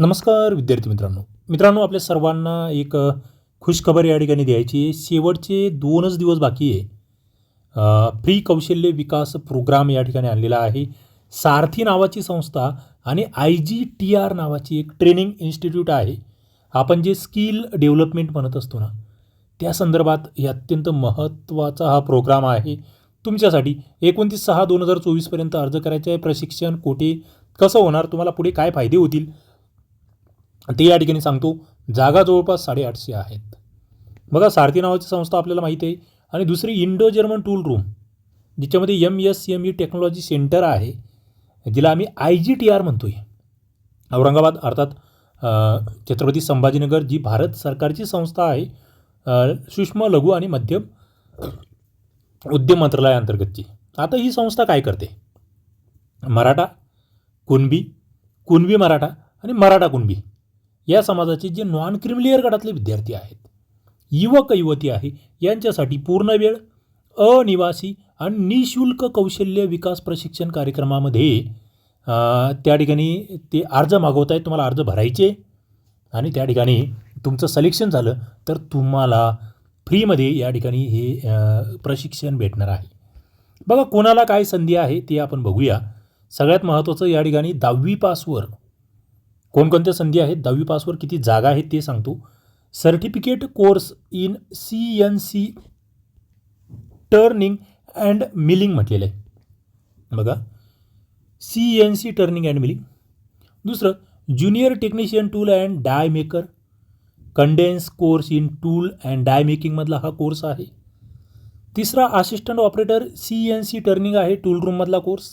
नमस्कार विद्यार्थी मित्रांनो. मित्रांनो आपल्या सर्वांना एक खुशखबर या ठिकाणी द्यायची आहे. शेवटचे दोनच दिवस बाकी आहे. फ्री कौशल्य विकास प्रोग्राम या ठिकाणी आणलेला आहे. सारथी नावाची संस्था आणि आय जी टी आर नावाची एक ट्रेनिंग इन्स्टिट्यूट आहे. आपण जे स्किल डेव्हलपमेंट म्हणत असतो ना त्या संदर्भात हे अत्यंत महत्त्वाचा हा प्रोग्राम आहे. तुमच्यासाठी एकोणतीस सहा दोन हजार चोवीसपर्यंत अर्ज करायचा आहे. प्रशिक्षण कोठे कसं होणार तुम्हाला पुढे काय फायदे होतील ते या ठिकाणी सांगतो जागा जवळपास साडेआठशे आहेत. बघा सारथी नावाची संस्था आपल्याला माहिती आहे. आणि दुसरी इंडो जर्मन टूल रूम जिच्यामध्ये M S M E technology centre आहे जिला आम्ही आय जी टी आर म्हणतो आहे औरंगाबाद अर्थात छत्रपती संभाजीनगर जी भारत सरकारची संस्था आहे सूक्ष्म लघु आणि मध्यम उद्यम मंत्रालयाअंतर्गतची आता ही संस्था काय करते? मराठा कुणबी कुणबी मराठा आणि मराठा कुणबी. या समाजाचे जे नॉन क्रिमिलियर गटातले विद्यार्थी आहेत युवक युवती आहे यांच्यासाठी पूर्ण वेळ अनिवासी आणि निशुल्क कौशल्य विकास प्रशिक्षण कार्यक्रमामध्ये त्या ठिकाणी ते अर्ज मागवत आहेत तुम्हाला अर्ज भरायचे. आणि त्या ठिकाणी तुमचं सलेक्शन झालं तर तुम्हाला फ्रीमध्ये या ठिकाणी हे प्रशिक्षण भेटणार आहे. बघा कोणाला काय संधी आहे ते आपण बघूया. सगळ्यात महत्त्वाचं या ठिकाणी दहावी पासवर कोणकोणत्या संधी आहेत दहावी पासवर किती जागा आहेत ते सांगतो. Certificate course in C N C turning and milling म्हटलेलं आहे. बघा. C N C turning and milling दुसरं junior technician tool and die maker condense course in tool and die मेकिंगमधला हा कोर्स आहे. तिसरा assistant operator C N C turning आहे tool रूममधला course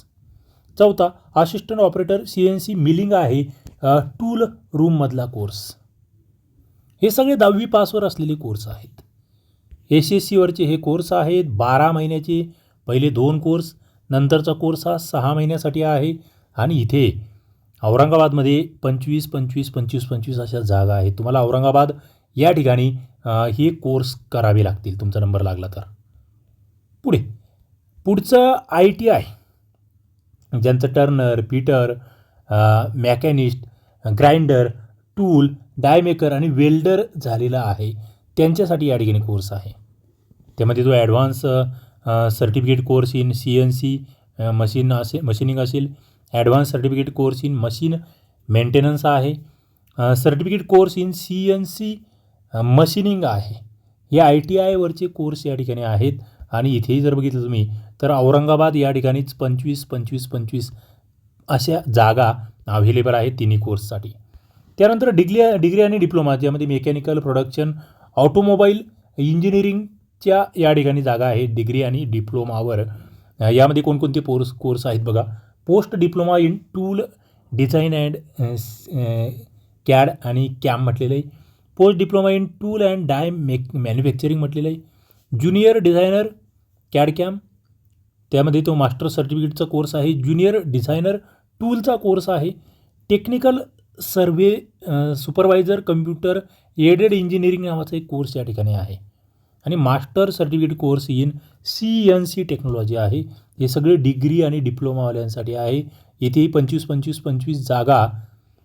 चौथा assistant operator C N C milling आहे tool रूममधला course. हे सगळे दहावी पासवर असलेले कोर्स आहेत. एस एस सीवरचे हे कोर्स आहेत. बारा महिन्याचे पहिले दोन कोर्स नंतरचा कोर्स हा सहा महिन्यासाठी आहे. आणि इथे औरंगाबादमध्ये पंचवीस पंचवीस पंचवीस पंचवीस अशा जागा आहेत. तुम्हाला औरंगाबाद या ठिकाणी हे कोर्स करावे लागतील. तुमचा नंबर लागला तर. पुढे. पुढचं आय टी आय. ज्यांचं turner fitter machinist grinder tool die maker आणि वेल्डर झालेला आहे. त्यांच्यासाठी या ठिकाणी कोर्स आहे. त्यामध्ये तो advance certificate course in C N C machine असे मशिनिंग असेल. Advance certificate course in machine maintenance आहे. Certificate course in C N C machining आहे. हे आय टी आयवरचे कोर्स या ठिकाणी आहेत. आणि इथेही जर बघितलं तुम्ही तर औरंगाबाद या ठिकाणीच पंचवीस पंचवीस पंचवीस अशा जागा अव्हेलेबल आहेत तिन्ही कोर्ससाठी त्यानंतर डिग्री डिग्री आणि डिप्लोमा ज्यामध्ये मेकॅनिकल प्रोडक्शन ऑटोमोबाईल इंजिनिअरिंगच्या या ठिकाणी जागा आहेत डिग्री आणि डिप्लोमावर यामध्ये कोणकोणते कोर्स कोर्स आहेत बघा. Post diploma in tool design and CAD आणि कॅम म्हटलेलं. आहे post diploma in tool and die make manufacturing म्हटलेलं. आहे ज्युनियर डिझायनर कॅड कॅम त्यामध्ये तो मास्टर सर्टिफिकेटचा कोर्स आहे. ज्युनियर डिझायनर टूलचा कोर्स आहे. Technical survey supervisor computer aided engineering नावाचा एक कोर्स या ठिकाणी आहे. आणि master certificate course in C N C technology आहे. हे सगळे डिग्री आणि डिप्लोमावाल्यांसाठी आहे. येथेही पंचवीस पंचवीस पंचवीस जागा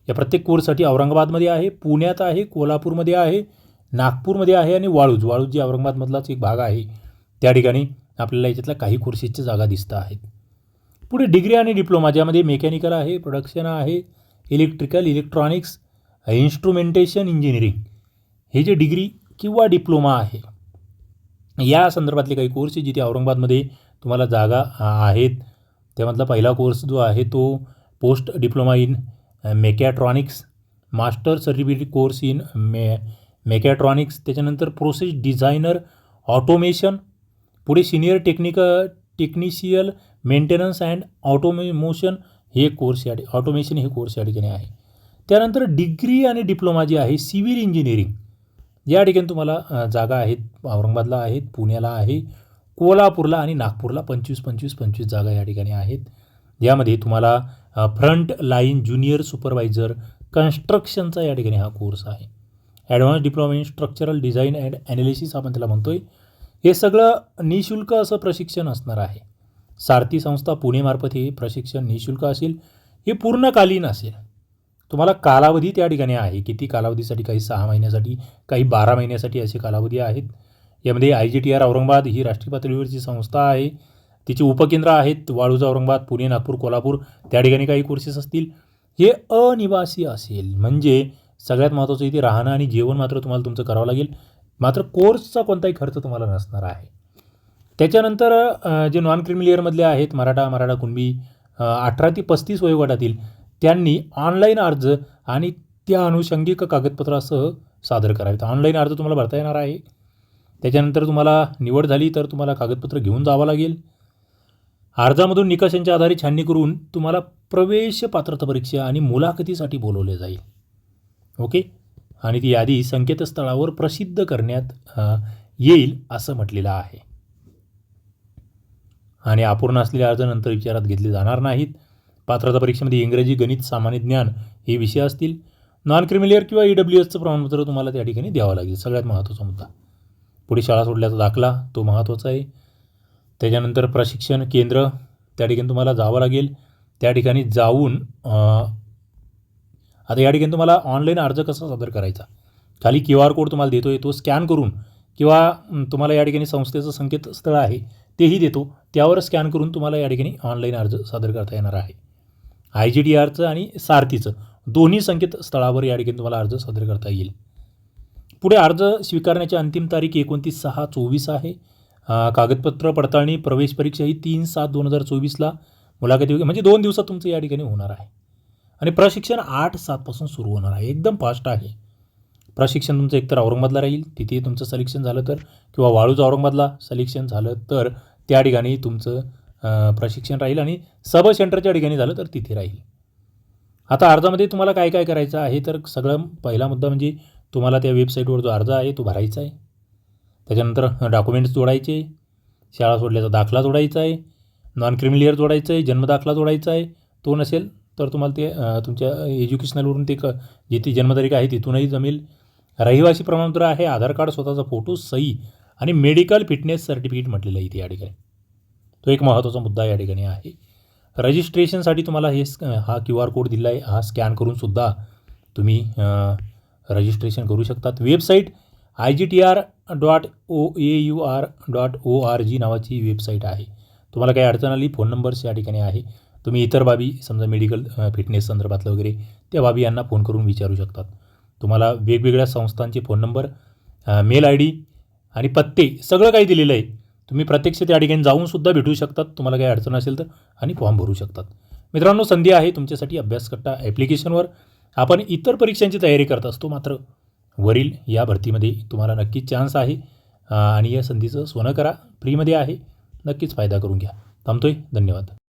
या प्रत्येक कोर्ससाठी औरंगाबादमध्ये आहे पुण्यात आहे कोल्हापूरमध्ये आहे नागपूरमध्ये आहे आणि वाळूज. वाळूज जे औरंगाबादमधलाच एक भाग आहे. त्या ठिकाणी आपल्याला याच्यातल्या काही कोर्सेसच्या जागा दिसत आहेत. पुढे डिग्री आणि डिप्लोमा ज्यामध्ये मेकॅनिकल आहे प्रोडक्शन आहे इलेक्ट्रिकल इलेक्ट्रॉनिक्स इन्स्ट्रुमेंटेशन इंजिनिअरिंग हे जे डिग्री किंवा डिप्लोमा आहे या संदर्भातले काही कोर्स आहे जिथे औरंगाबादमध्ये तुम्हाला जागा आहेत. त्यामधला पहिला कोर्स जो आहे तो post diploma in mechatronics master certificate course in me mechatronics त्याच्यानंतर प्रोसेस डिझायनर ऑटोमेशन पुढे senior technique technical maintenance and automation हे कोर्स या ऑटोमेशन हे कोर्स या ठिकाणी आहे. त्यानंतर डिग्री आणि डिप्लोमा जी आहे सिव्हिल इंजिनिअरिंग या ठिकाणी तुम्हाला जागा आहेत औरंगाबादला आहेत पुण्याला आहे कोल्हापूरला आणि नागपूरला पंचवीस पंचवीस पंचवीस जागा या ठिकाणी आहेत. यामध्ये तुम्हाला फ्रंट लाईन ज्युनियर सुपरवायझर कन्स्ट्रक्शनचा या ठिकाणी हा कोर्स आहे. Advance diploma in structural design and analysis आपण त्याला म्हणतो आहे हे सगळं निशुल्क असं प्रशिक्षण असणार आहे. सारथी संस्था पुणेमार्फत हे प्रशिक्षण निशुल्क असेल हे पूर्णकालीन असेल. तुम्हाला कालावधी त्या ठिकाणी आहे. किती कालावधीसाठी? काही सहा महिन्यासाठी काही बारा महिन्यासाठी असे कालावधी आहेत. यामध्ये I G T R Aurangabad ही राष्ट्रीय पातळीवरची संस्था आहे. तिची उपकेंद्र आहेत वाळूजा औरंगाबाद पुणे नागपूर कोल्हापूर. त्या ठिकाणी काही कोर्सेस असतील. हे अनिवासी असेल. म्हणजे सगळ्यात महत्त्वाचं इथे राहणं आणि जेवण मात्र तुम्हाला तुमचं करावं लागेल. मात्र कोर्सचा कोणताही खर्च तुम्हाला नसणार आहे. त्याच्यानंतर जे नॉन क्रिमिलियरमधले आहेत मराठा मराठा कुणबी अठरा ते पस्तीस वयोगटातील त्यांनी ऑनलाईन अर्ज आणि त्या अनुषंगिक कागदपत्रासह सादर करावेत. ऑनलाईन अर्ज तुम्हाला भरता येणार आहे. त्याच्यानंतर तुम्हाला निवड झाली तर तुम्हाला कागदपत्र घेऊन जावं लागेल. अर्जामधून निकषांच्या आधारे छाननी करून तुम्हाला प्रवेश पात्रता परीक्षा आणि मुलाखतीसाठी बोलवले जाईल. ओके? आणि ती यादी संकेतस्थळावर प्रसिद्ध करण्यात येईल असं म्हटलेलं आहे. आणि अपूर्ण असलेले अर्ज नंतर विचारात घेतले जाणार नाहीत. पात्रता परीक्षेमध्ये इंग्रजी गणित सामान्य ज्ञान हे विषय असतील. नॉन क्रिमिलियर किंवा ई डब्ल्यू एसचं प्रमाणपत्र तुम्हाला त्या ठिकाणी द्यावं लागेल. सगळ्यात महत्त्वाचा मुद्दा. पुढे शाळा सोडल्याचा दाखला तो महत्त्वाचा आहे. त्याच्यानंतर प्रशिक्षण केंद्र त्या ठिकाणी तुम्हाला जावं लागेल. त्या ठिकाणी जाऊन आता या ठिकाणी तुम्हाला ऑनलाईन अर्ज कसा सादर करायचा? खाली क्यू आर कोड तुम्हाला देतो आहे तो स्कॅन करून किंवा तुम्हाला या ठिकाणी संस्थेचं संकेतस्थळ आहे तेही देतो. त्यावर स्कॅन करून तुम्हाला या ठिकाणी ऑनलाईन अर्ज सादर करता येणार आहे. आय जी डी आरचं आणि सारथीचं दोन्ही संकेतस्थळावर या ठिकाणी तुम्हाला अर्ज सादर करता येईल. पुढे अर्ज स्वीकारण्याची अंतिम तारीख एकोणतीस सहा चोवीस आहे. कागदपत्र पडताळणी प्रवेश परीक्षा ही तीन सात दोन हजार चोवीसला मुलाखती म्हणजे दोन दिवसात तुमचं या ठिकाणी होणार आहे. आणि प्रशिक्षण आठ सातपासून सुरू होणार आहे. एकदम फास्ट आहे. प्रशिक्षण तुमचं एकतर औरंगाबादला राहील तिथे तुमचं सलेक्शन झालं तर किंवा वाळूज औरंगाबादला सलेक्शन झालं तर त्या ठिकाणी तुमचं प्रशिक्षण राहील आणि सब सेंटरच्या ठिकाणी झालं तर तिथे राहील. आता अर्जामध्ये तुम्हाला काय काय करायचं आहे तर सगळं पहिला मुद्दा म्हणजे तुम्हाला त्या वेबसाईटवर जो अर्ज आहे तो भरायचा आहे. त्याच्यानंतर डॉक्युमेंट्स जोडायचे शाळा सोडल्याचा दाखला जोडायचा आहे नॉन क्रिमिलियर जोडायचं आहे जन्मदाखला जोडायचा आहे. तो नसेल तर तुम्हाला ते तुमच्या एज्युकेशनलवरून ते क जिथे जन्मतारीख आहे तिथूनही जमेल. रहिवासी प्रमाणपत्र आहे आधार कार्ड स्वतःचा फोटो सही आणि मेडिकल फिटनेस सर्टिफिकेट म्हटलेलं आहे इथे या ठिकाणी. तो एक महत्त्वाचा मुद्दा या ठिकाणी आहे. रजिस्ट्रेशनसाठी तुम्हाला हे हा क्यू आर कोड दिला आहे हा स्कॅन करूनसुद्धा तुम्ही रजिस्ट्रेशन करू शकतात. Website I G T R dot O A U R dot O R G नावाची वेबसाईट आहे. तुम्हाला काही अडचण आली फोन नंबर्स या ठिकाणी आहे. तुम्ही इतर बाबी समजा मेडिकल फिटनेस संदर्भातलं वगैरे त्या बाबी यांना फोन करून विचारू शकतात. तुम्हाला वेगवेगळ्या संस्थांचे phone number mail I D आणि पत्ते सगळं काही दिलेलं आहे. तुम्ही प्रत्यक्ष त्या ठिकाणी जाऊन सुद्धा भेटू शकतात. तुम्हाला काही अडचण असेल तर आणि फॉर्म भरू शकतात. मित्रांनो संधी आहे तुमच्यासाठी अभ्यासकट्टा ॲप्लिकेशनवर. आपण इतर परीक्षांची तयारी करत असतो मात्र वरील या भरतीमध्ये तुम्हाला नक्कीच चान्स आहे. आणि या संधीचं सोनं करा फ्रीमध्ये आहे. नक्कीच फायदा करून घ्या. थांबतोय. धन्यवाद.